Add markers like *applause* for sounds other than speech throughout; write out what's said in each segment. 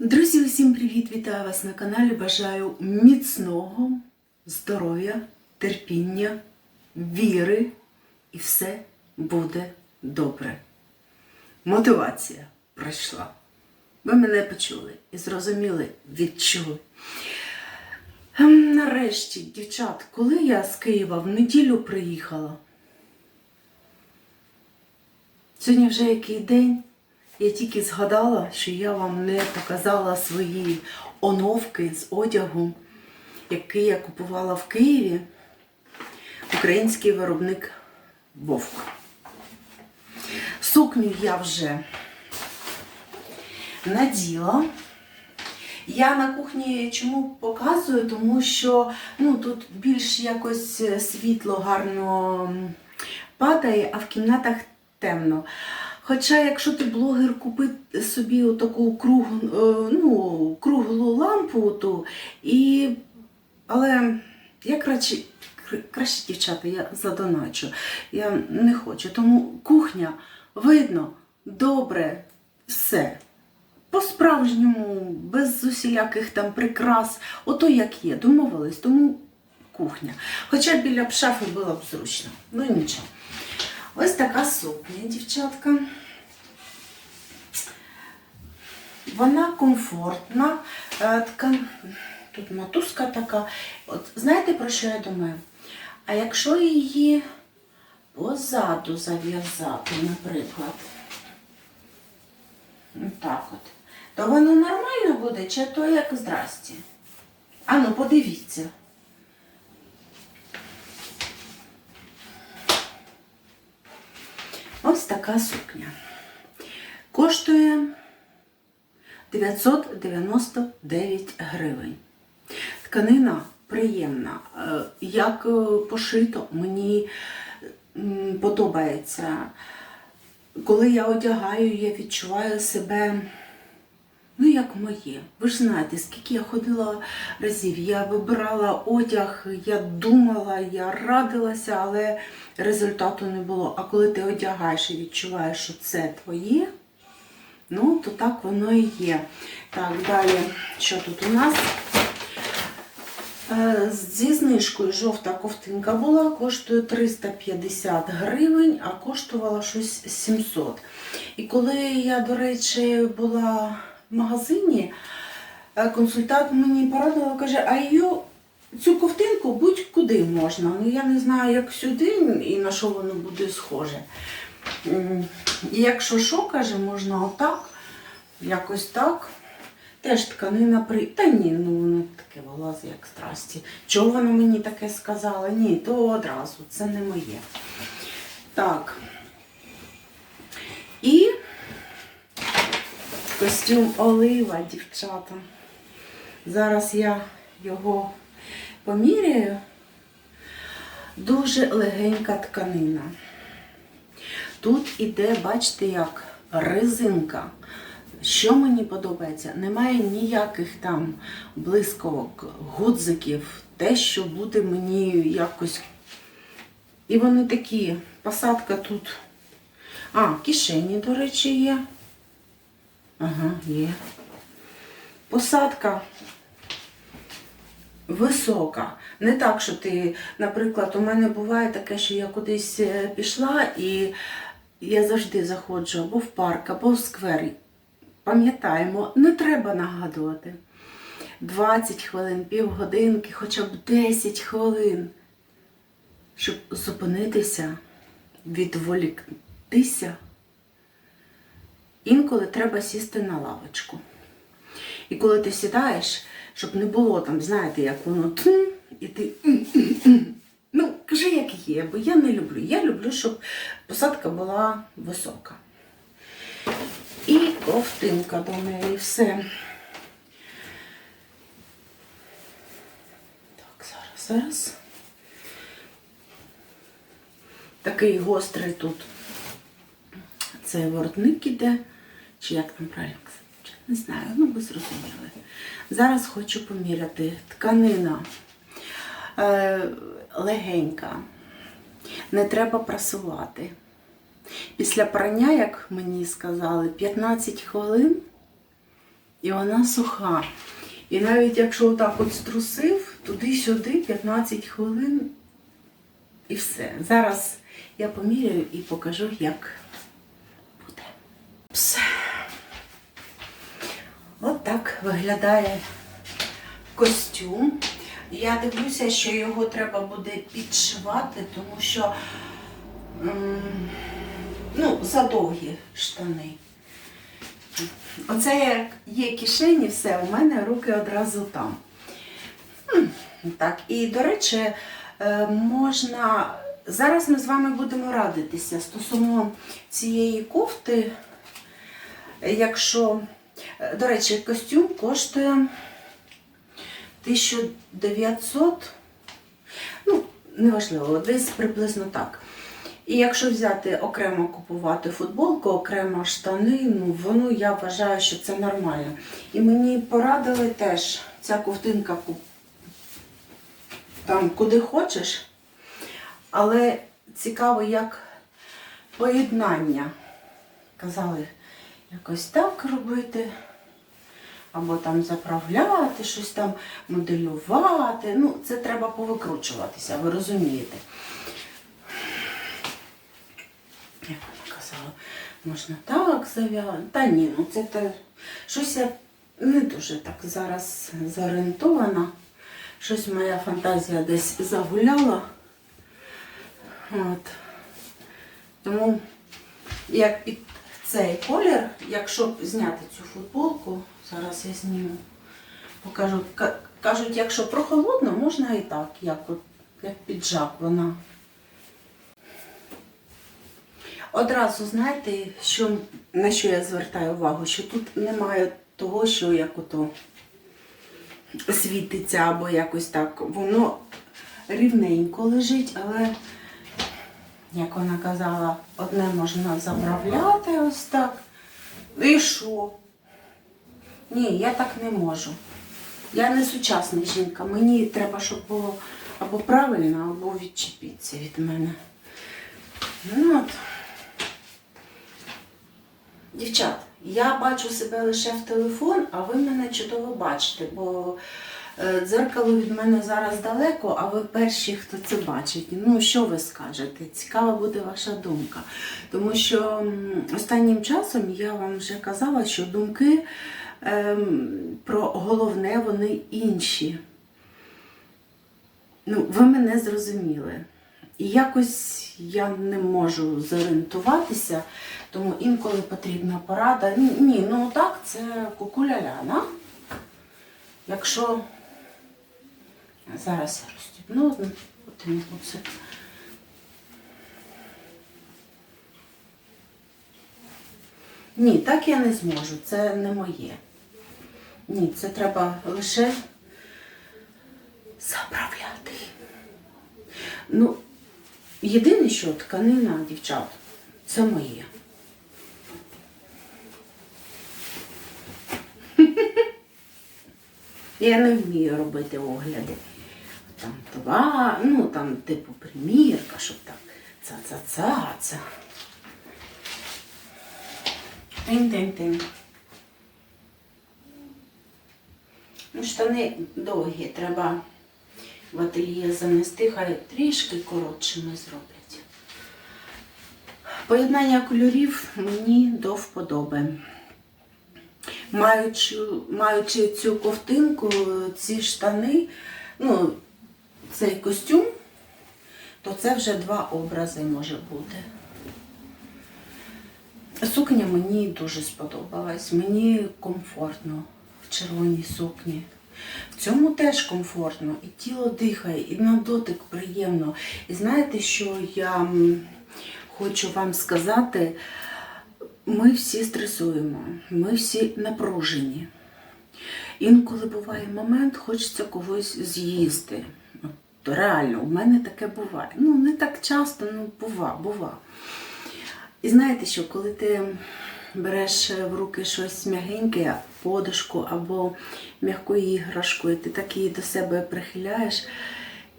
Друзі, усім привіт! Вітаю вас на каналі. Бажаю міцного здоров'я, терпіння, віри і все буде добре. Мотивація пройшла. Ви мене почули і зрозуміли, відчули. Ем, Нарешті, дівчат, коли я з Києва в неділю приїхала, Сьогодні вже який день. Я тільки згадала, що я вам не показала свої оновки з одягу, який я купувала в Києві. Український виробник Вовк. Сукню я вже наділа. Я на кухні чому показую, тому що ну, тут більш якось світло гарно падає, а в кімнатах темно. Хоча, якщо ти блогер, купи собі таку круглу, е, ну, круглу лампу, ту, і... але я краще, краще дівчата, я задоначу. Я не хочу. Тому кухня видно, добре, все. По-справжньому, без усіляких там прикрас, ото як є, домовились, тому кухня. Хоча біля б шафи було б зручно. Ну нічого. Така сукня, дівчатка. Вона комфортна. е, Така, тут мотузка така. От знаєте, про що я думаю? А якщо її позаду зав'язати, наприклад, так от, то воно нормально буде, чи то як здрасті? А ну подивіться. Ось така сукня. Коштує 999 гривень. Тканина приємна. Е, Як е, пошито, мені подобається. Коли я одягаю, я відчуваю себе, ну, як моє. Ви ж знаєте, скільки я ходила разів. Я вибирала одяг, я думала, я радилася, але результату не було. А коли ти одягаєш і відчуваєш, що це твоє, ну, то так воно і є. Так, далі, що тут у нас? Е, Зі знижкою жовта ковтинка була, коштує 350 гривень, а коштувала щось 700. І коли я, до речі, була в магазині, е, консультант мені порадила, каже, а її цю ковтинку будь-куди можна. Ну я не знаю, як сюди і на що воно буде схоже. І якщо що, каже, можна отак, якось так. Теж тканина при. Та ні, ну воно таке вилазить, як страсті. Чого вона мені таке сказала? Ні, то одразу, це не моє. Так. І костюм олива, дівчата. Зараз я його поміряю. Дуже легенька тканина. Тут іде, бачите, як резинка. Що мені подобається? Немає ніяких там блисковок, гудзиків, те, що буде мені якось. І вони такі, посадка тут. А, кишені, до речі, є. Ага, є. Посадка висока. Не так, що ти, наприклад, у мене буває таке, що я кудись е, пішла і я завжди заходжу або в парк, або в сквер. Пам'ятаємо, не треба нагадувати. 20 хвилин, півгодинки, хоча б 10 хвилин, щоб зупинитися, відволіктися. Інколи треба сісти на лавочку. І коли ти сідаєш, щоб не було там, знаєте, як воно тм, і ти. Ну, кажи, як є, бо я не люблю. Я люблю, щоб посадка була висока. І ковтинка до неї все. Так, зараз, зараз. Такий гострий тут. Це воротник іде, чи як там правильно казати? Не знаю, ну ви зрозуміли. Зараз хочу поміряти тканина е, легенька. Не треба прасувати. Після прання, як мені сказали, 15 хвилин і вона суха. І навіть якщо отак от струсив, туди-сюди 15 хвилин і все. Зараз я поміряю і покажу, як буде. Все. Так виглядає костюм. Я дивлюся, що його треба буде підшивати, тому що ну, задовгі штани. Оце як є кишені, все, у мене руки одразу там. Так, і до речі, е, можна. Зараз ми з вами будемо радитися стосовно цієї кофти. Якщо, до речі, костюм коштує 1900, ну, неважливо, десь приблизно так. І якщо взяти окремо купувати футболку, окремо штани, ну воно я вважаю, що це нормально. І мені порадили теж ця ковтинка там куди хочеш, але цікаво, як поєднання. Казали, якось так робити, або там заправляти, щось там моделювати. Ну, це треба повикручуватися, ви розумієте. Як вона казала, можна так зав'язати. Та ні, ну це те, щось я не дуже так зараз зорієнтована. Щось моя фантазія десь загуляла. От. Тому як під цей колір, якщо зняти цю футболку, зараз я зніму, покажу. Кажуть, якщо прохолодно, можна і так, як, як піджак вона. Одразу знаєте, що, на що я звертаю увагу, що тут немає того, що як ото світиться або якось так. Воно рівненько лежить, але, як вона казала, одне можна заправляти ось так. І що? Ні, я так не можу. Я не сучасна жінка. Мені треба, щоб було або правильно, або відчепитися від мене. Ну от. Дівчат, я бачу себе лише в телефон, а ви мене чудово бачите, бо дзеркало від мене зараз далеко, а ви перші, хто це бачить. Ну, що ви скажете? Цікава буде ваша думка. Тому що останнім часом я вам вже казала, що думки ем, про головне вони інші. Ну, ви мене зрозуміли. І якось я не можу зорієнтуватися, тому інколи потрібна порада. Ні, ну так, це кукуляляна. Якщо зараз розстібну одну, один оце. Ні, так я не зможу, це не моє. Ні, це треба лише заправляти. Ну, єдине, що тканина, дівчат, це моє. *laughs* Я не вмію робити огляди. Там два, ну там типу примірка, щоб так ца-ца-ца-ца. Тин-тин-тин. Ну, штани довгі, треба в ательє занести, хай трішки коротшими зроблять. Поєднання кольорів мені до вподоби. Маючи, маючи цю ковтинку, ці штани, ну, цей костюм, то це вже два образи може бути. Сукня мені дуже сподобалась. Мені комфортно в червоній сукні. В цьому теж комфортно. І тіло дихає, і на дотик приємно. І знаєте, що я хочу вам сказати? Ми всі стресуємо, ми всі напружені. Інколи буває момент, хочеться когось з'їсти. От, реально, у мене таке буває. Ну, не так часто, ну бува, бува. І знаєте що, коли ти береш в руки щось м'ягеньке, подушку або м'яку іграшку, і ти так її до себе прихиляєш,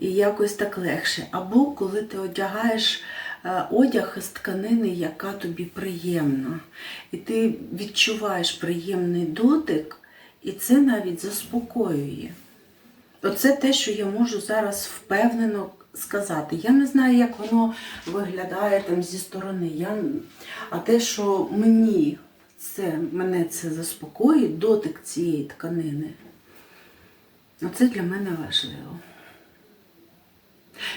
і якось так легше. Або коли ти одягаєш е, одяг з тканини, яка тобі приємна, і ти відчуваєш приємний дотик, І це навіть заспокоює. Оце те, що я можу зараз впевнено сказати. Я не знаю, як воно виглядає там зі сторони. Я... А те, що мені це, мене це заспокоює, дотик цієї тканини, оце для мене важливо.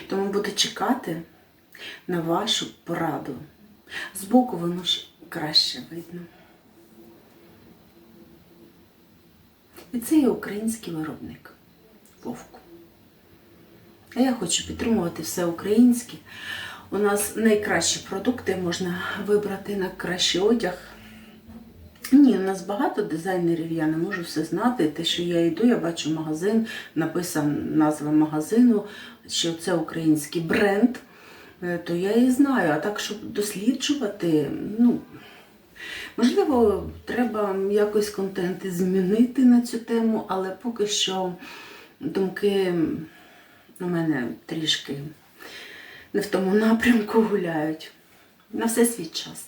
Тому буду чекати на вашу пораду. Збоку воно ж краще видно. І це є український виробник вовку. А я хочу підтримувати все українське. У нас найкращі продукти можна вибрати на кращий одяг. Ні, у нас багато дизайнерів, я не можу все знати. Те, що я йду, я бачу магазин, написана назва магазину, що це український бренд, е, то я і знаю. А так, щоб досліджувати, ну, можливо, треба якось контенти змінити на цю тему, але поки що думки у мене трішки не в тому напрямку гуляють. На все свій час.